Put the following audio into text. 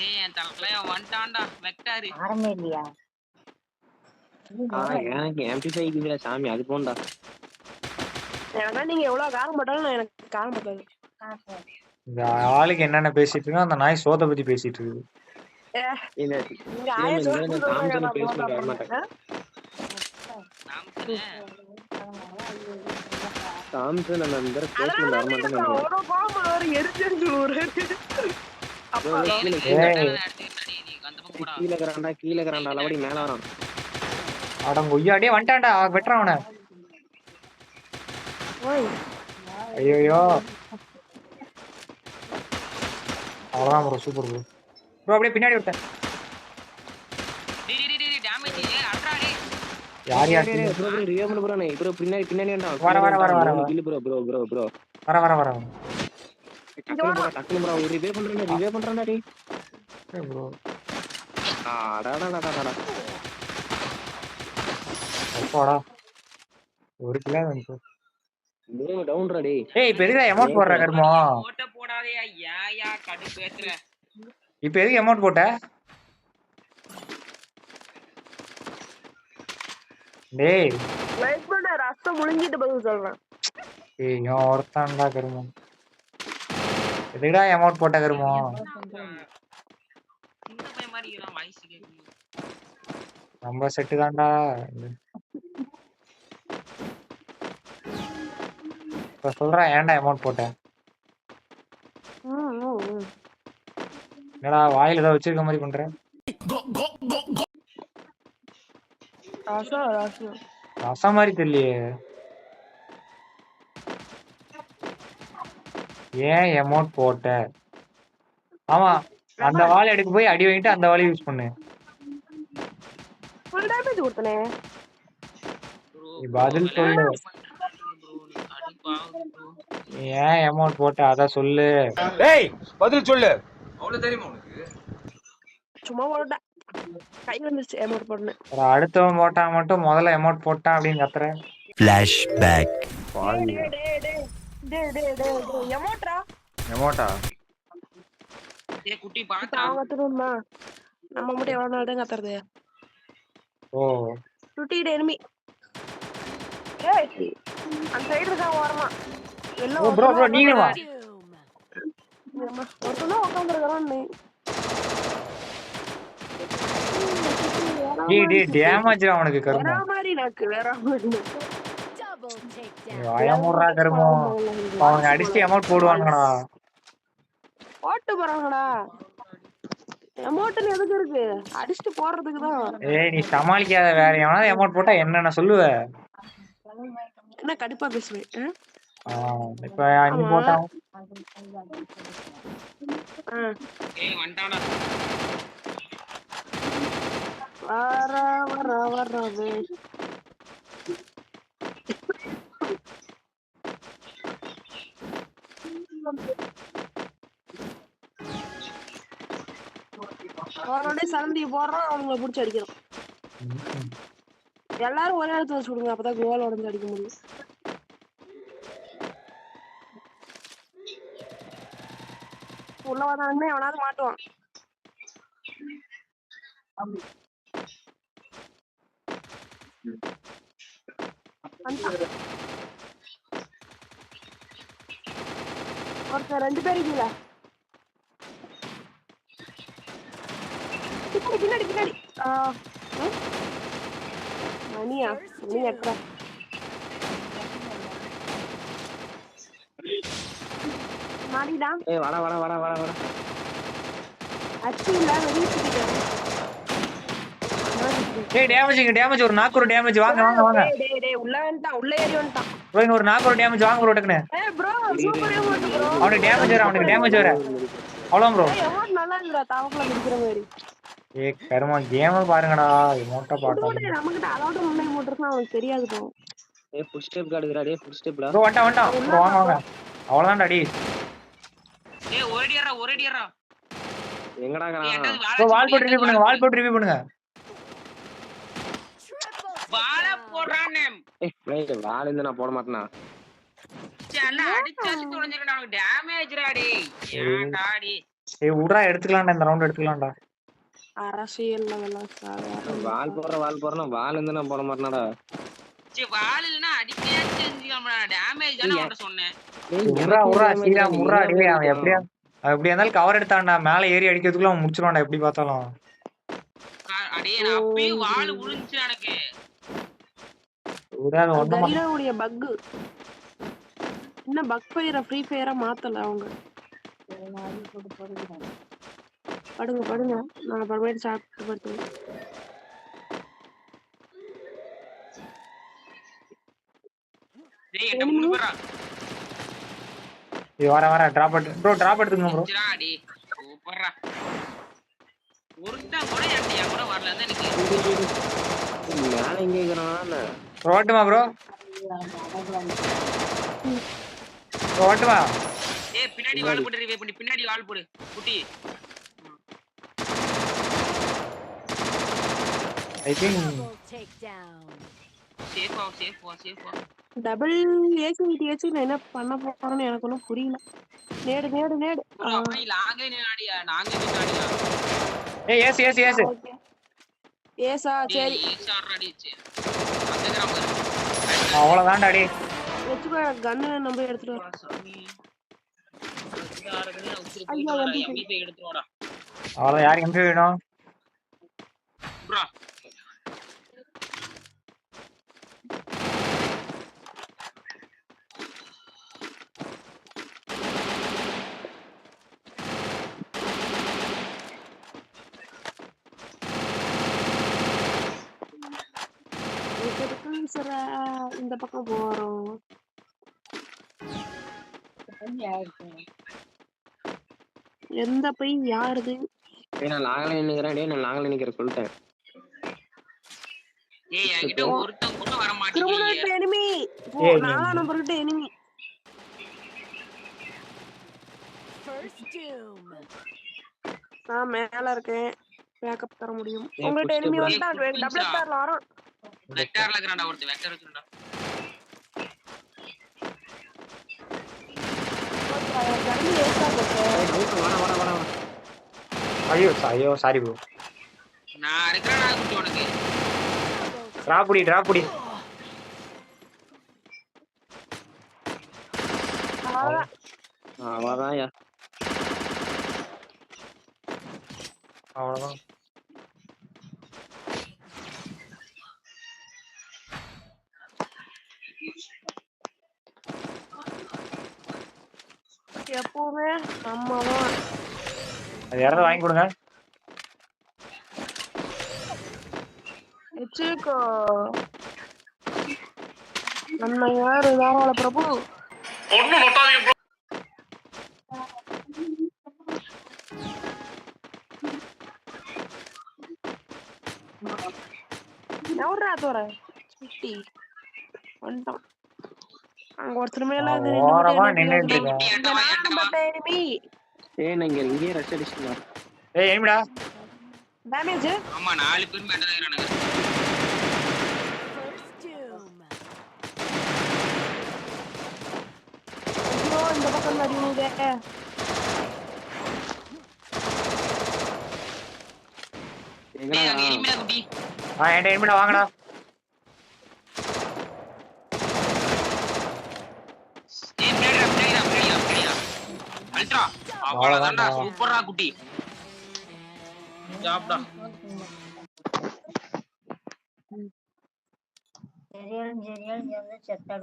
ஏய் என் தலைவன் வந்துட்டான்டா. வெக்டாரு ஆரம்பமே இல்லையா? ஆ, எனக்கு எம்பி இதுல சாமி அது போண்டா ஏன்னா நீங்க எவ்வளவு காரம் போட்டாலும் எனக்கு காரம் போட்டாது. இந்த ஆளுக்கு என்னென்ன பேசிட்டு இருக்கோ அந்த நாய் சோத்தை பத்தி பேசிட்டு இருக்குது. இல்ல நான் பேசுறது போட்டா வர மாட்டேன். சாம்சன் அந்த பேஸ்மெண்ட் வர தான் கீழே போடா கீழே அளவடி மேல வரான் அடங்க ஒய்யாடியே வந்துட்டான்டா வெட்டுறான் அவனை ஓய், ஐயோ அவ்வளோதான் ப்ரோ சூப்பர் ப்ரோ ப்ரோ அப்படியே பின்னாடி விட்டேன் யார் யார் revive பண்ணு bro, நீ. bro, பின்னாடி. வர, வர, வர, வர, bro, bro, bro, bro. வர வர வர டக்குனு டேய். ப்ரோ. ஒரு கிலோ வந்து மூணு. ஏய் அமௌண்ட் போடுற கருமோ? ஏத்துற. இப்ப எதுக்கு அமௌண்ட் போட்ட? டேய். பண்ணு, ரசம் முழுங்கிட்டு பதில் சொல்றேன். ஏய் இவன் ஒருத்தான்டா கருமோ. எதுக்குடா அமௌண்ட் போட்ட கருமோ இந்த பையன் மாதிரி இருக்கிறான் வாய்ஸ் கேக்குது நம்ம செட்டு தான்டா. இப்ப சொல்றேன் ஏன்டா அமௌண்ட் போட்டேன். என்னடா வாயில ஏதோ வச்சிருக்க மாதிரி பண்ற? ரசம் ரசம் ரசம் மாதிரி தெரியலையே. ஏன் அமௌண்ட் போட்ட? ஆமா அந்த வாழை எடுக்க போய் அடி வாங்கிட்டு அந்த வாழை யூஸ் பண்ணு. ஃபுல் டேமேஜ் கொடுத்தனே. பதில் சொல்லு. ஏன் அமௌண்ட் போட்ட? அத சொல்லு. ஏய் பதில் சொல்லு. சும்மா போட்டேன். கை வந்துருச்சு அமௌண்ட் போடணும் ஒரு அடுத்தவன் போட்டா மட்டும் முதல்ல அமௌண்ட் போட்டான் அப்படின்னு எமோட்டா? குட்டி பாத்தா. அவங்க நம்ம மட்டும் எவ்வளவு நாள் தான் கத்துறது? ஓ. சுட்டிட்டு எனிமி ஏய் அந்த சைடு இருக்கான் ஓரமா. எல்லாம் ஓ ப்ரோ ப்ரோ நீங்க வா ஒருத்தன் தான் உட்காந்துருக்கான் நீ. டேய் டேய் டேமேஜ் அவனுக்கு வேற மாதிரி நாக்கு வேற மாதிரி பயமுறா அவனுக்கு அடிச்சு அமௌண்ட் போடுவாங்கடா ஓட்டு போறாங்கடா. அமௌண்ட் எதுக்கு இருக்கு? அடிச்சுட்டு போடுறதுக்கு தான். ஏய் நீ சமாளிக்காத வேற. எவனாவது அமௌண்ட் போட்டா என்னென்ன சொல்லுவ? என்ன கடுப்பா பேசுவேன் இப்ப அஞ்சு போட்டான் ஆ. ஏய் வந்துட்டான்டா வர வர வர்றது. அவனோடய சந்தி போடுறான் அவங்கள பிடிச்சி அடிக்கிறோம். எல்லாரும் ஒரே இடத்துல வச்சு விடுங்க அப்பதான் கோல் உடஞ்சு அடிக்க முடியும். உள்ள வந்தாலுமே எவனாவது மாட்டுவான். வந்துட்டான். ஒருத்தன் ரெண்டு பேரும் கீழே. பின்னாடி பின்னாடி? மணியா? மணி எட்டரை. மாடிடா ஏய், வாடா, வாடா, வாடா, வாடா, வாடா. அச்சு இல்ல வெளியே சுத்திட்டேன் டேய் டேமேஜ் டேமேஜ் ஒரு நாக்கு ஒரு டேமேஜ் வாங்க வாங்க வாங்க. டேய், டேய், உள்ள வந்துட்டான் உள்ள ஏறி வந்துட்டான். ப்ரோ இன்னொரு நாக்கு ஒரு டேமேஜ் வாங்க ப்ரோ டக்குனு அவனுக்கு டேமேஜ் வர அவனுக்கு டேமேஜ் வர அவ்வளோ ப்ரோ நல்லா இல்லடா தாவக்குள்ள முடிக்கிற மாதிரி. ஏ கருமா கேம பாருங்கடா. அமௌண்ட்டா பாட்டா டேய், நம்மகிட்ட அதோட முன்னே போட்டுருக்கா அவனுக்கு தெரியாது ப்ரோ ஏய், full step காட்டுதுடா, டேய், step டா. ப்ரோ வந்துட்டான் வந்துட்டான். ப்ரோ வாங்க வாங்க. அவ்வளோதான்டா அடி ஏய் ஓடிடுறா ஓடிடுறா எங்கடா ப்ரோ வால் போட்டு ரிவ்யூ பண்ணுங்க வால் போட்டு ரிவ்யூ பண்ணுங்க. வாழை போடுறானே. ஏய், வாள் இருந்து நான் போட மாட்டேனா? தொலைஞ்சிருக்கா ஏன்டா? ஏய். விட்றா எடுத்துக்கலாம்டா இந்த ரவுண்ட் எடுத்துக்கலாம்டா. அரசியல் அதெல்லாம் சாதாரண வால் போடுற வால் போடுறனா வால் இருந்து நான் போட மாட்டேனடா. சரி வால் இல்லைன்னா அடிக்கையா செஞ்சுக்கலாம் டேமேஜ் தானே அவன்கிட்ட சொன்னேன். விட்றா விட்றா ஸ்ரீராம் விட்றா டேய் அவன் எப்படியா இருந்தாலும் கவர் எடுத்தான்டா. மேல ஏறி அடிக்கிறதுக்குள்ள அவன் முடிச்சிருவான்டா எப்படி பார்த்தாலும். அடே நான் அப்பயே வால் உறிஞ்சு எனக்கு. பண்ண- கரீனாவுடைய பக் இன்னும் பக் ஃபயரை ஃப்ரீ ஃபயரா மாத்தல அவங்க. படுங்க படுங்க. நான் அப்புறமேட்டு சாப்பிட்டு ஏய், வரேன் வரேன் டிராப் எடுத்து ப்ரோ டிராப் எடுத்துக்கணும் ப்ரோ ஒருத்தன் கூட என்கிட்ட என் கூட வரல தான் எனக்கு மேல எங்க இருக்கிறான் ப்ரோ ஓட்டுமா ப்ரோ ப்ரோ ஓட்டுமா ஏய் பின்னாடி வால் போட்டு ரிவே பண்ணி பின்னாடி வால் போடு குட்டி. ஐ திங்க் சேஃபா சேஃபா சேஃபா டபுள் ஏசி ஏசி நான் என்ன பண்ண போறேன்னு எனக்கு ஒன்றும் புரியல. நேடு நேடு நேடு. ஆ, லாங்கே நின்னாடியா நாங்க நின்னாடியா? ஏய் ஏசு ஏசு ஏசு. ஏசா சரி. டேய் கிராம அவ்வளவுதான்டா டே வச்சுக்கோ கன்னு நம்ம எடுத்துட்டு வரோம் சாமி இதாரதுன்னு உசுரு ஐயோ, போயிட்டு MP5. எம்பி போய் எடுத்து வாடா. அவ்வளவு யாருக்கு எம்பி வேணும் ப்ரோ இதுக்கு சார் இந்த பக்கம் போறோம் எந்த பை யாருது டேய் நான் லாங்கல நிக்கிறேன் டேய் நான் லாங்கல நிக்கிறேன் சொல்லிட்டேன். ஏய் என்கிட்ட ஒருத்தன் கூட வர எனிமி நம்பர் கிட்ட நான் மேல இருக்கேன். பேக்கப் தர முடியும். உங்கள்ட்ட எனிமி. வந்தா டபுள். ஸ்டார்ல வரும். போச்சு வர வர வர வர ஐயோ ஐயோ சாரி ப்ரோ நான் இருக்கிறேன் நான் குட்டி உனக்கு. டிராப் புடி டிராப் புடி. எப்பவுமே நம்மதான் அது யாராவது வாங்கி கொடுங்க. வச்சுக்கோ நம்ம யாரு தாராள பிரபு எவர்ரா தோற? சுட்டி. வந்துட்டான் அங்க ஒருத்தர் மேல அது ஓரமா நின்னுட்டு? இருக்கேன். ஏய் நான் இங்க ரஷ் அடிச்சுக்கலாம் ஏய் ஏமிடா damage. ஆமா நாலு பேர் ஐயோ இந்த பக்கம் அங்க எங்கடா எனிமிடா குட்டி. ஆ வாங்கடா. அவ்வளவுதான்டா சூப்பர்ரா குட்டி ஜாப்டா serial yang cetak